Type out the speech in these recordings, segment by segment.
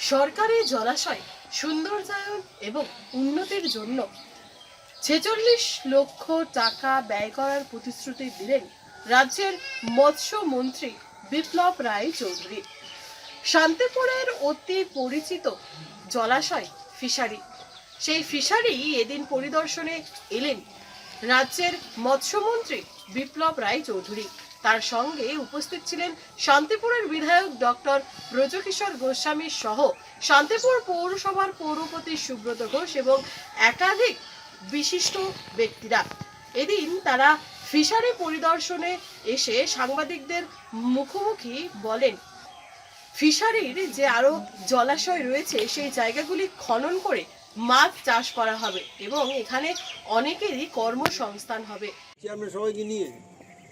সরকারি জলাশয়, সৌন্দর্যায়ন এবং উন্নতির জন্য ছেচল্লিশ লক্ষ টাকা ব্যয় করার প্রতিশ্রুতি দিলেন রাজ্যের মৎস্যমন্ত্রী বিপ্লব রায় চৌধুরী। শান্তিপুরের অতি পরিচিত জলাশয় ফিশারি। সেই ফিশারি এদিন পরিদর্শনে এলেন রাজ্যের মৎস্যমন্ত্রী বিপ্লব রায় চৌধুরী। তার সঙ্গে উপস্থিত ছিলেন শান্তিপুরের বিধায়ক ডক্টর ব্রজকিশোর গোস্বামী সহ শান্তিপুর পৌরসভার পৌরপতি সুব্রত ঘোষ এবং একাধিক বিশিষ্ট ব্যক্তিরা। এদিন তারা ফিশারি পরিদর্শনে এসে সাংবাদিকদের মুখোমুখি বলেন, ফিশারির যে আরও জলাশয় রয়েছে, সেই জায়গাগুলি খনন করে মাছ চাষ করা হবে এবং এখানে অনেকেরই কর্মসংস্থান হবে। সবাইকে নিয়ে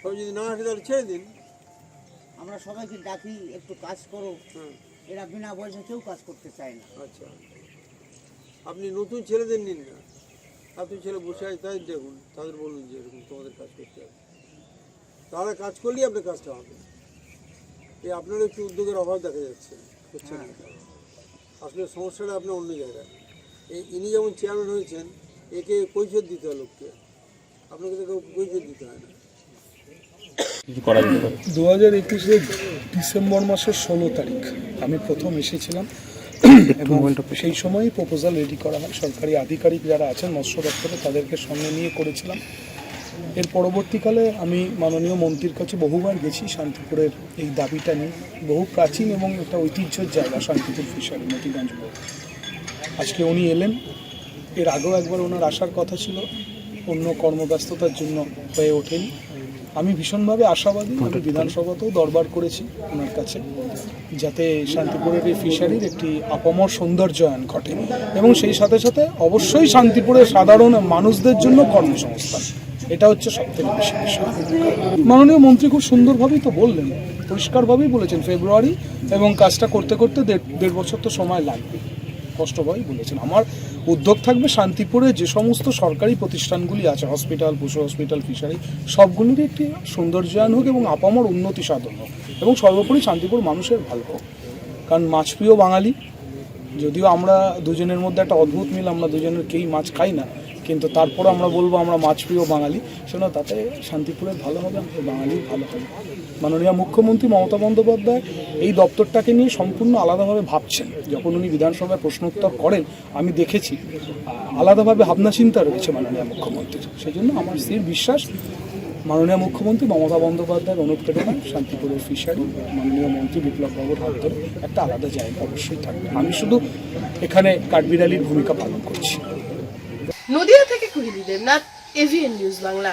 সবাই যদি না আসে তাহলে ছেড়ে দিন। আমরা সবাইকে ডাকি একটু কাজ করো। হ্যাঁ এরা বিনা পয়সা কেউ কাজ করতে চায় না। আচ্ছা। আপনি নতুন ছেলেদের নিন না। আপনি ছেলে বসে আছে তাই দেখুন তাদের বলুন যে এরকম তোমাদের কাজ করতে হবে। তারা কাজ করলেই আপনার কাজটা হবে। এই আপনার একটু উদ্যোগের অভাব দেখা যাচ্ছে। না। আসলে সমস্যাটা আপনার অন্য জায়গায়। এই ইনি যেমন চেয়ারম্যান হয়েছেন একে কৈফিয়ত দিতে হয় লোককে। আপনাকে তো কৈফিয়ত দিতে হয় না। কিছু করা যেতে পারে দু হাজার একুশে ডিসেম্বর মাসের ষোলো তারিখ। আমি প্রথম এসেছিলাম। এবং সেই সময়ই প্রপোজাল রেডি করা হয়। সরকারি আধিকারিক যারা আছেন মৎস্য দপ্তরে তাদেরকে সঙ্গে নিয়ে করেছিলাম। এর পরবর্তীকালে আমি মাননীয় মন্ত্রীর কাছে বহুবার গেছি শান্তিপুরের এই দাবিটা নিয়ে। বহু প্রাচীন এবং একটা ঐতিহ্যের জায়গা শান্তিপুর ফিশারি মতিগঞ্জ আজকে উনি এলেন। এর আগেও একবার ওনার আসার কথা ছিল। অন্য কর্মব্যস্ততার জন্য হয়ে ওঠেনি। আমি ভীষণভাবে আশাবাদী আমি বিধানসভাতেও দরবার করেছি ওনার কাছে যাতে শান্তিপুরের এই ফিশারির একটি আপামর সৌন্দর্যায়ন ঘটে। এবং সেই সাথে সাথে অবশ্যই শান্তিপুরের সাধারণ মানুষদের জন্য কর্মসংস্থান। এটা হচ্ছে সবথেকে বেশি বিষয়। মাননীয় মন্ত্রী খুব সুন্দরভাবেই তো বললেন পরিষ্কারভাবেই বলেছেন ফেব্রুয়ারি এবং কাজটা করতে করতে দেড় দেড় বছর তো সময় লাগবে। স্পষ্টভাবেই বলেছেন। আমার উদ্যোগ থাকবে শান্তিপুরে যে সমস্ত সরকারি প্রতিষ্ঠানগুলি আছে হসপিটাল পশু হসপিটাল ফিশারি সবগুলির একটি সৌন্দর্যায়ন হোক এবং আপামর উন্নতি সাধন হোক এবং সর্বোপরি শান্তিপুর মানুষের ভালো হোক। কারণ মাছ প্রিয় বাঙালি, যদিও আমরা দুজনের মধ্যে একটা অদ্ভুত মিল, আমরা দুজনের কেই মাছ খাই না কিন্তু তারপর আমরা বলব আমরা মাছপ্রিয় বাঙালি। সেজন্য তাতে শান্তিপুরের ভালো হবে আমাদের বাঙালির ভালো হবে। মাননীয় মুখ্যমন্ত্রী মমতা বন্দ্যোপাধ্যায় এই দপ্তরটাকে নিয়ে সম্পূর্ণ আলাদাভাবে ভাবছেন। যখন উনি বিধানসভায় প্রশ্নোত্তর করেন, আমি দেখেছি আলাদাভাবে ভাবনা চিন্তা রয়েছে মাননীয় মুখ্যমন্ত্রীর। সেই জন্য আমার স্থির বিশ্বাস, মাননীয় মুখ্যমন্ত্রী মমতা বন্দ্যোপাধ্যায়ের অনুপ্রেরণায় শান্তিপুরের ফিশারি মাননীয় মন্ত্রী বিপ্লব বাবুর হাত ধরে একটা আলাদা জায়গা অবশ্যই থাকবে। আমি শুধু এখানে কাঠবিড়ালির ভূমিকা পালন করছি। নদিয়া থেকে কুহিলি দেবনাথ এভিএন নিউজ বাংলা।